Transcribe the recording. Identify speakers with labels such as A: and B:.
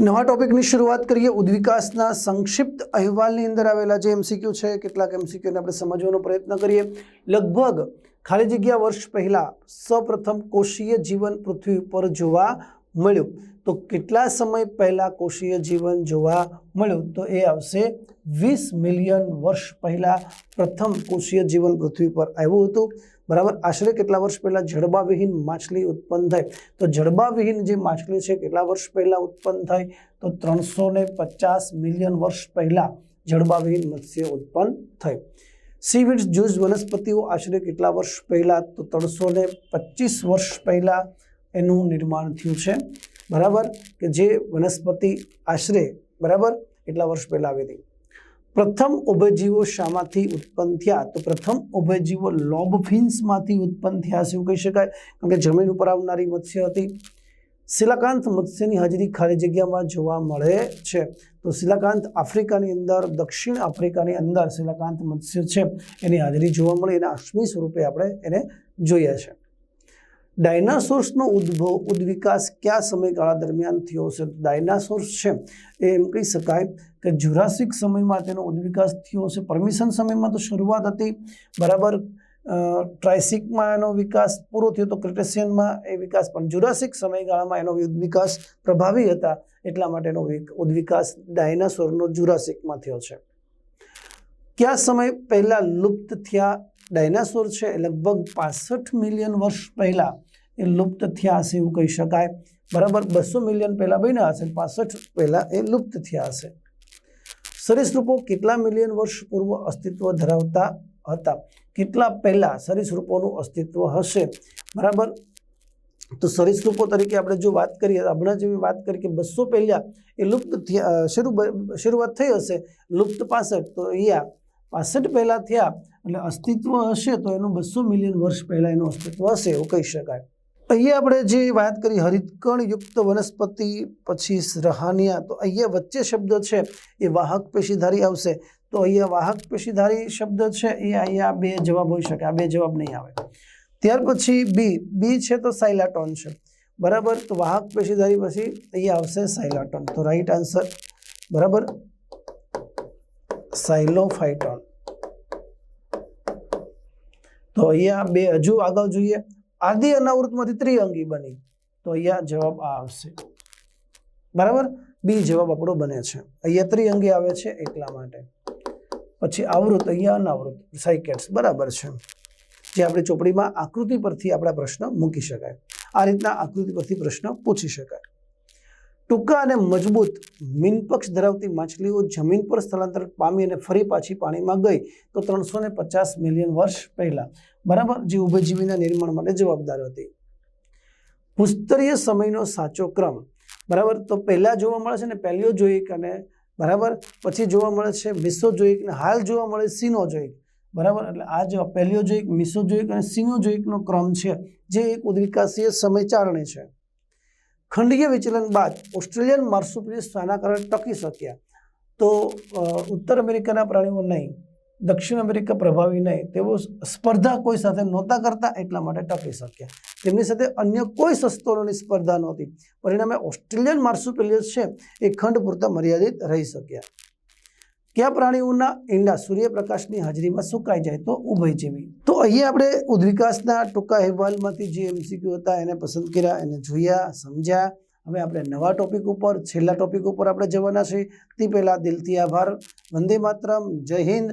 A: નવા ટોપિકની શરૂઆત કરીએ. ઉદ્વિકાસના સંક્ષિપ્ત અહેવાલની અંદર આવેલા જે એમસીક્યુ છે, કેટલાક એમસીક્યુને આપણે સમજવાનો પ્રયત્ન કરીએ. લગભગ ખાલી જગ્યા વર્ષ પહેલાં સૌપ્રથમ કોષીય જીવન પૃથ્વી પર જોવા મળ્યું. તો કેટલા સમય પહેલાં કોષીય જીવન જોવા મળ્યું? તો એ આવશે વીસ મિલિયન વર્ષ પહેલાં પ્રથમ કોષીય જીવન પૃથ્વી પર આવ્યું હતું. બરાબર? આશરે કેટલા વર્ષ પહેલા જડબાવિહીન માછલી ઉત્પન્ન થઈ તો જડબાવિહીન જે માછલી છે, કેટલા વર્ષ પહેલા ઉત્પન્ન થઈ તો ત્રણસો પચાસ મિલિયન વર્ષ પહેલા જડબાવિહીન મત્સ્ય ઉત્પન્ન થઈ સીવીડ્સ જ્યુઝ વનસ્પતિઓ આશરે કેટલા વર્ષ પહેલા? તો ત્રણસો પચીસ વર્ષ પહેલા એનું નિર્માણ થયું છે. બરાબર? કે જે વનસ્પતિ આશરે, બરાબર? એટલા વર્ષ પહેલા આવી હતી? પ્રથમ ઉભયજીવો શામાંથી ઉત્પન્ન થયા. તો પ્રથમ ઉભયજીવો લોબફિન્સમાંથી ઉત્પન્ન થયા છે કહી શકાય. કારણ કે જમીન ઉપર આવનારી મત્સ્ય હતી. શિલાકાંત મત્સ્યની હાજરી ખાલી જગ્યામાં જોવા મળે છે. તો શિલાકાંત આફ્રિકાની અંદર, દક્ષિણ આફ્રિકાની અંદર શિલાકાંત મત્સ્ય છે. એની હાજરી જોવા મળે એના અશ્મી સ્વરૂપે આપણે એને જોઈએ છે. ડાયનાસોર્સનો ઉદ્ભવ, ઉદ્વિકાસ કયા સમયગાળા દરમિયાન થયો છે? ડાયનાસોર્સ છે, એ એમ કહી શકાય કે જુરાસિક સમયમાં તેનો ઉદ્વિકાસ થયો હશે પરમિશન સમયમાં તો શરૂઆત હતી, બરાબર? ટ્રાયસિકમાં એનો વિકાસ પૂરો થયો તો ક્રિટેશિયનમાં એ વિકાસ, પણ જુરાસિક સમયગાળામાં એનો વિકાસ પ્રભાવી હતા, એટલા માટેનો વિક- ઉદ્વિકાસ ડાયનાસોરનો જુરાસિકમાં થયો છે. કયા સમય પહેલાં લુપ્ત થયા? ડાયનાસોર છે લગભગ પાસઠ મિલિયન વર્ષ પહેલા એ લુપ્ત થયા હશે એવું કહી શકાય. બરાબર? બસો મિલિયન પહેલાં બન્યા હશે પાસઠ પહેલાં એ લુપ્ત થયા હશે. સરીસૃપો કેટલા મિલિયન વર્ષ પૂર્વ અસ્તિત્વ ધરાવતા હતા? કેટલા પહેલાં સરીસૃપોનું અસ્તિત્વ હશે? બરાબર? તો સરીસૃપો તરીકે આપણે જો વાત કરીએ, હમણાં જેવી વાત કરી કે બસો પહેલાં એ લુપ્ત શરૂ શરૂઆત થઈ હશે, લુપ્ત પાસઠ. તો અહીંયા પાસઠ પહેલાં થયા, એટલે અસ્તિત્વ હશે તો એનું બસો મિલિયન વર્ષ પહેલાં એનું અસ્તિત્વ હશે, એવું કહી શકાય. અહીંયા આપણે જે વાત કરી હરિતકણ યુક્ત વનસ્પતિ પછી રહાનિયા તો અહીંયા વચ્ચે શબ્દ છે એ વાહક પેશીધારી આવશે તો અહીંયા વાહક પેશીધારી શબ્દ છે એ અહીંયા બે જવાબ હોઈ શકે આ બે જવાબ નહીં આવે ત્યાર પછી બી બી છે તો સાયલાટોન છે બરાબર તો વાહક પેશીધારી પછી અહીંયા આવશે સાયલાટોન તો રાઈટ આન્સર બરાબર સાયલોફાઇટોન તો અહીંયા બે હજુ આગળ જોઈએ આદિ અનાવૃતમાંથી ત્રિઅંગી બની. તો અહીંયા જવાબ આ આવશે. બરાબર? બી જવાબ આપણો બને છે. અહીંયા ત્રિઅંગી આવે છે એટલા માટે. પછી આવૃત અહીંયા અનાવૃત સાયકેટ્સ, બરાબર છે. જે આપણે ચોપડીમાં આકૃતિ પરથી આપણા પ્રશ્ન મૂકી શકાય. આ રીતના આકૃતિ પરથી પ્રશ્ન પૂછી શકાય. ટૂંકા અને મજબૂત મીનપક્ષ ધરાવતી માછલીઓ જમીન પર સ્થળાંતર પામી અને ફરી પાછી પાણીમાં ગઈ તો ત્રણસો ને પચાસ મિલિયન વર્ષ પહેલા. બરાબર, જે ઉભયજીવીના નિર્માણ માટે જવાબદાર હતી. ભૂસ્તરીય સમયનો સાચો ક્રમ. બરાબર, તો પહેલાં જોવા મળે છે ને પેલિયોજોઇક અને બરાબર, પછી જોવા મળે છે મિસોજોઇક અને હાલ જોવા મળે સિનોજોઇક બરાબર, એટલે આ જો પેલિયોજોઇક મિસોજોઇક અને સિનોજોઇકનો ક્રમ છે, જે એક ઉદ્વિકાસીય સમય ચારણી છે. ખંડીય વિચલન બાદ ઓસ્ટ્રેલિયન માર્સુપિલિસ શાના કારણે ટકી શક્યા. તો ઉત્તર અમેરિકાના પ્રાણીઓ નહીં, દક્ષિણ અમેરિકા પ્રભાવી નહીં, તેઓ સ્પર્ધા કોઈ સાથે નહોતા કરતા એટલા માટે ટકી શક્યા. તેમની સાથે અન્ય કોઈ સસ્તોની સ્પર્ધા નહોતી. પરિણામે ઓસ્ટ્રેલિયન માર્સુપિલિયસ છે, એ ખંડ પૂરતા મર્યાદિત રહી શક્યા. કયા પ્રાણીઓના ઈંડા સૂર્યપ્રકાશની હાજરીમાં સુકાઈ જાય તો ઉભયજીવી? તો અહીંયા આપણે ઉદ્વિકાસના ટૂંકા અહેવાલમાંથી જે એમસીક્યુ હતા એને પસંદ કર્યા, એને જોયા, સમજ્યા. હવે આપણે નવા ટોપિક ઉપર, છેલ્લા ટોપિક ઉપર આપણે જવાના છે તે પહેલાં દિલથી આભાર. વંદે માતરમ. જય હિન્દ.